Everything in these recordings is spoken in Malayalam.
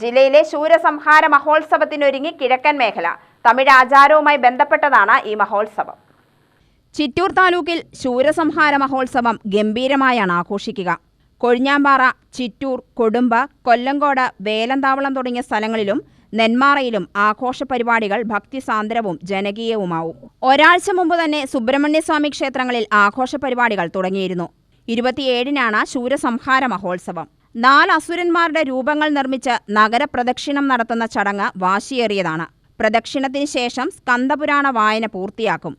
ജില്ലയിലെ ശൂരസംഹാര മഹോത്സവത്തിനൊരുങ്ങി കിഴക്കൻ മേഖല. തമിഴ് ആചാരവുമായി ബന്ധപ്പെട്ടതാണ് ഈ മഹോത്സവം. ചിറ്റൂർ താലൂക്കിൽ ശൂരസംഹാര മഹോത്സവം ഗംഭീരമായാണ് ആഘോഷിക്കുക. കൊഴിഞ്ഞാമ്പാറ ചിറ്റൂർ കൊടുമ്പ കൊല്ലങ്കോട് വേലന്താവളം തുടങ്ങിയ സ്ഥലങ്ങളിലും നെന്മാറയിലും ആഘോഷ പരിപാടികൾ ഭക്തിസാന്ദ്രവും ജനകീയവുമാവും. ഒരാഴ്ച മുമ്പ് തന്നെ സുബ്രഹ്മണ്യസ്വാമി ക്ഷേത്രങ്ങളിൽ ആഘോഷ പരിപാടികൾ തുടങ്ങിയിരുന്നു. ഇരുപത്തിയേഴിനാണ് ശൂരസംഹാര മഹോത്സവം. നാല് അസുരന്മാരുടെ രൂപങ്ങൾ നിർമ്മിച്ച് നഗരപ്രദക്ഷിണം നടത്തുന്ന ചടങ്ങ് വാശിയേറിയതാണ്. പ്രദക്ഷിണത്തിന് ശേഷം സ്കന്ദപുരാണ വായന പൂർത്തിയാക്കും.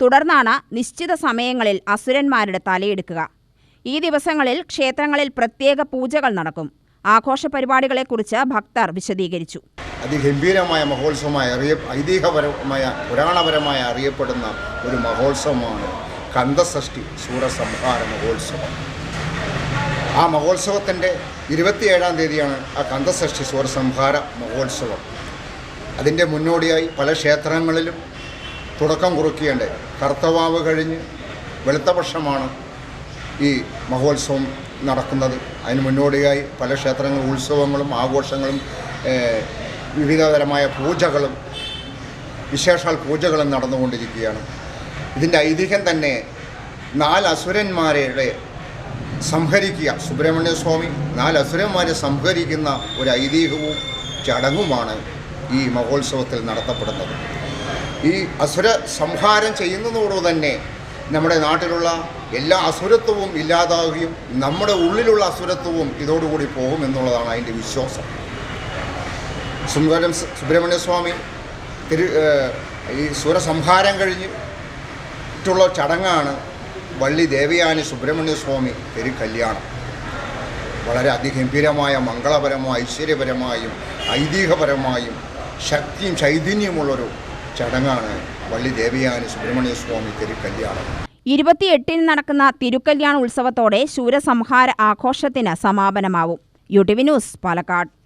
തുടർന്നാണ് നിശ്ചിത സമയങ്ങളിൽ അസുരന്മാരുടെ തലയെടുക്കുക. ഈ ദിവസങ്ങളിൽ ക്ഷേത്രങ്ങളിൽ പ്രത്യേക പൂജകൾ നടക്കും. ആഘോഷ പരിപാടികളെക്കുറിച്ച് ഭക്തർ വിശദീകരിച്ചു. അതിഗംഭീരമായ മഹോത്സവമായ അറിയ ഐതിഹ്യപരമായ പുരാണപരമായ അറിയപ്പെടുന്ന ഒരു മഹോത്സവമാണ് കന്ദസഷ്ടി സൂരസംഹാര മഹോത്സവം. ആ മഹോത്സവത്തിന്റെ ഇരുപത്തിയേഴാം തീയതിയാണ് ആ കന്ദസഷ്ടി സൂരസംഹാര മഹോത്സവം. അതിന്റെ മുന്നോടിയായി പല ക്ഷേത്രങ്ങളിലും തുടക്കം കുറിക്കേണ്ട കർത്തവാവ് കഴിഞ്ഞ് വെളുത്തപക്ഷമാണ് ഈ മഹോത്സവം നടക്കുന്നത്. അതിന് മുന്നോടിയായി പല ക്ഷേത്രങ്ങളും ഉത്സവങ്ങളും ആഘോഷങ്ങളും വിവിധതരമായ പൂജകളും വിശേഷാൽ പൂജകളും നടന്നുകൊണ്ടിരിക്കുകയാണ്. ഇതിന്റെ ഐതിഹ്യം തന്നെ നാല് അസുരന്മാരുടെ സംഹരിക്കുക. സുബ്രഹ്മണ്യ സ്വാമി നാല് അസുരന്മാരെ സംഹരിക്കുന്ന ഒരു ഐതിഹ്യവും ചടങ്ങുമാണ് ഈ മഹോത്സവത്തിൽ നടത്തപ്പെടുന്നത്. ഈ അസുര സംഹാരം ചെയ്യുന്നതോടു തന്നെ നമ്മുടെ നാട്ടിലുള്ള എല്ലാ അസുരത്വവും ഇല്ലാതാവുകയും നമ്മുടെ ഉള്ളിലുള്ള അസുരത്വവും ഇതോടുകൂടി പോകും എന്നുള്ളതാണ് അതിന്റെ വിശ്വാസം. സുബ്രഹ്മണ്യ സ്വാമി തിരു ഈ സുരസംഹാരം കഴിഞ്ഞിട്ടുള്ള ചടങ്ങാണ് വള്ളി ദേവയാനി സുബ്രഹ്മണ്യസ്വാമി സ്വാമി തിരുക്കല്യാണം വളരെ അതിഗംഭീരമായ മംഗളപരമായ ഐശ്വര്യപരമായും ഐതിഹ്യപരമായും ശക്തിയും ചൈതന്യമുള്ളൊരു ചടങ്ങാണ് വള്ളി ദേവയാനി സുബ്രഹ്മണ്യസ്വാമി സ്വാമി തിരുക്കല്യാണം ഇരുപത്തിയെട്ടിന് നടക്കുന്ന തിരുക്കല്യാണ ഉത്സവത്തോടെ ശൂരസംഹാര ആഘോഷത്തിന് സമാപനമാവും. U T V news Palakkad.